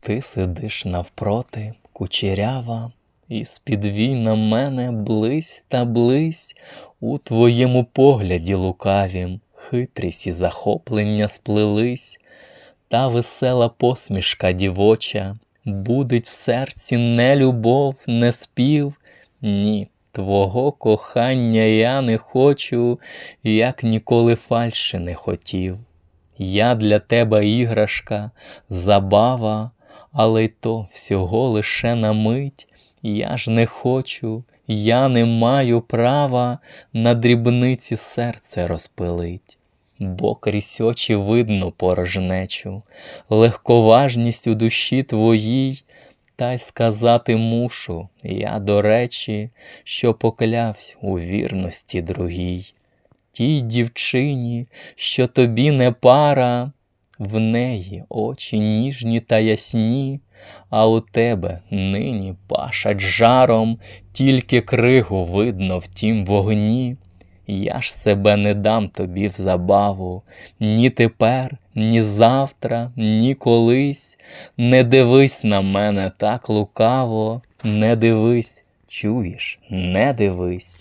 Ти сидиш навпроти, кучерява, і з-під вій на мене близь та близь у твоєму погляді лукавім, хитрість і захоплення сплелись, та весела посмішка дівоча, будить в серці не любов, не спів, ні. Твого кохання я не хочу, як ніколи фальши не хотів. Я для тебе іграшка, забава, але й то всього лише на мить. Я ж не хочу, я не маю права на дрібниці серце розпилить. Бо крізь очі видно порожнечу, легковажність у душі твоїй, та й сказати мушу, я до речі, що поклявсь у вірності другій. Тій дівчині, що тобі не пара, в неї очі ніжні та ясні, а у тебе нині пашать жаром, тільки кригу видно в тім вогні. Я ж себе не дам тобі в забаву, ні тепер, ні завтра, ні колись. Не дивись на мене так лукаво, не дивись, чуєш, не дивись.